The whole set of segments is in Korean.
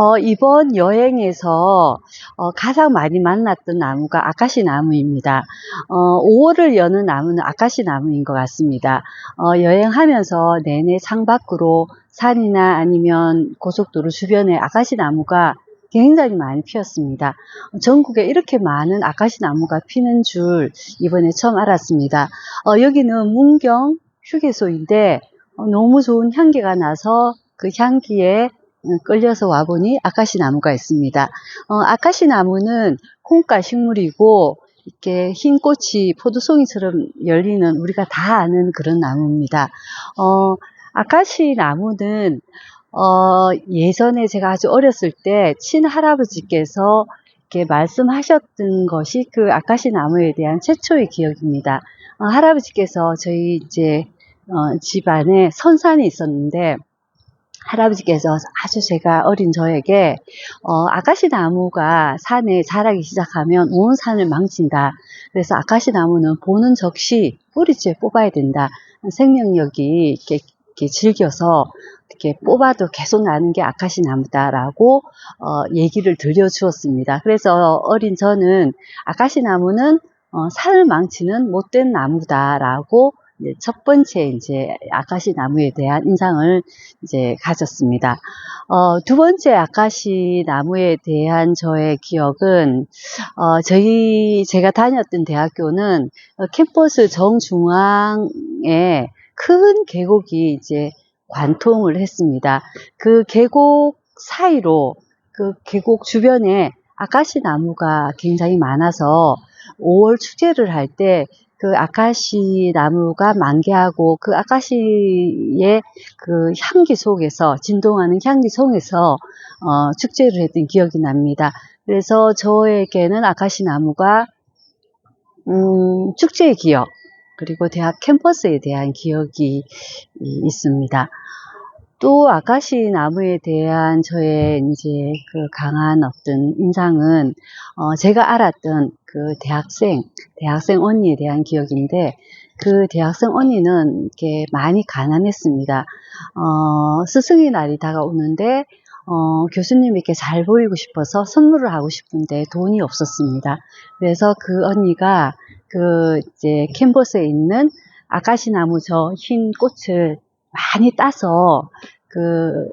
어, 이번 여행에서 어, 가장 많이 만났던 나무가 아카시 나무입니다. 어, 5월을 여는 나무는 아카시 나무인 것 같습니다. 어, 여행하면서 내내 창밖으로 산이나 아니면 고속도로 주변에 아카시 나무가 굉장히 많이 피었습니다. 전국에 이렇게 많은 아카시 나무가 피는 줄 이번에 처음 알았습니다. 어, 여기는 문경 휴게소인데 어, 너무 좋은 향기가 나서 그 향기에 끌려서 와보니 아카시 나무가 있습니다. 어, 아카시 나무는 콩가 식물이고 이렇게 흰 꽃이 포도송이처럼 열리는 우리가 다 아는 그런 나무입니다. 어, 아카시 나무는 어, 예전에 제가 아주 어렸을 때 친할아버지께서 이렇게 말씀하셨던 것이 그 아카시 나무에 대한 최초의 기억입니다. 어, 할아버지께서 저희 이제 어, 집안에 선산이 있었는데 할아버지께서 아주 제가 어린 저에게 어, 아카시 나무가 산에 자라기 시작하면 온 산을 망친다. 그래서 아카시 나무는 보는 적시 뿌리째 뽑아야 된다. 생명력이 이렇게, 이렇게 즐겨서 이렇게 뽑아도 계속 나는 게 아카시 나무다라고 어, 얘기를 들려주었습니다. 그래서 어린 저는 아카시 나무는 어, 산을 망치는 못된 나무다라고 첫 번째 이제 아카시 나무에 대한 인상을 이제 가졌습니다. 어, 두 번째 아카시 나무에 대한 저의 기억은 어, 저희 제가 다녔던 대학교는 어, 캠퍼스 정중앙에 큰 계곡이 이제 관통을 했습니다. 그 계곡 사이로 그 계곡 주변에 아카시 나무가 굉장히 많아서 5월 축제를 할 때 그 아카시 나무가 만개하고 그 아카시의 그 향기 속에서 진동하는 향기 속에서 어, 축제를 했던 기억이 납니다. 그래서 저에게는 아카시 나무가 음, 축제의 기억 그리고 대학 캠퍼스에 대한 기억이 있습니다. 또 아카시 나무에 대한 저의 이제 그 강한 어떤 인상은 어 제가 알았던 그 대학생 대학생 언니에 대한 기억인데 그 대학생 언니는 이렇게 많이 가난했습니다. 어 스승의 날이 다가오는데 어, 교수님에게 잘 보이고 싶어서 선물을 하고 싶은데 돈이 없었습니다. 그래서 그 언니가 그 이제 캔버스에 있는 아카시 나무 저 흰 꽃을 많이 따서 그,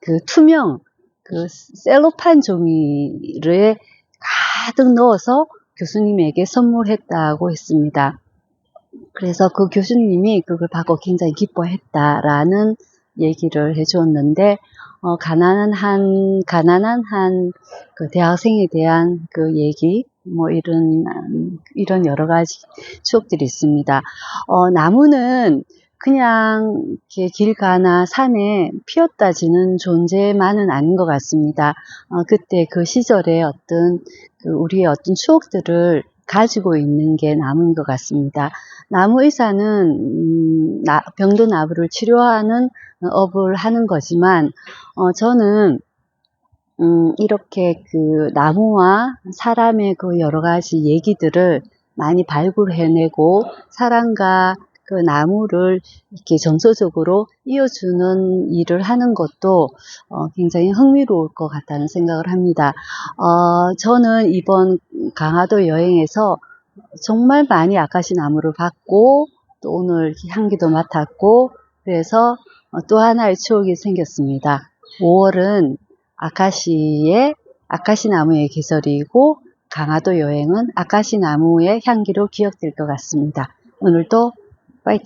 그 투명 그 셀로판 종이를 가득 넣어서 교수님에게 선물했다고 했습니다. 그래서 그 교수님이 그걸 받고 굉장히 기뻐했다라는 얘기를 해주었는데, 어, 가난한 한, 가난한 한 그 대학생에 대한 그 얘기, 뭐 이런, 이런 여러 가지 추억들이 있습니다. 어, 나무는 그냥 길 가나 산에 피었다 지는 존재만은 아닌 것 같습니다. 어, 그때 그 시절의 어떤 그 우리의 어떤 추억들을 가지고 있는 게 나무인 것 같습니다. 나무 의사는 음, 나, 병든 나무를 치료하는 업을 하는 거지만 어, 저는 음, 이렇게 그 나무와 사람의 그 여러 가지 얘기들을 많이 발굴해내고 사람과 그 나무를 이렇게 정서적으로 이어주는 일을 하는 것도 어, 굉장히 흥미로울 것 같다는 생각을 합니다. 어, 저는 이번 강화도 여행에서 정말 많이 아카시 나무를 봤고 또 오늘 향기도 맡았고 그래서 어, 또 하나의 추억이 생겼습니다. 5월은 아카시의 아카시 나무의 계절이고 강화도 여행은 아카시 나무의 향기로 기억될 것 같습니다. 오늘도 Pak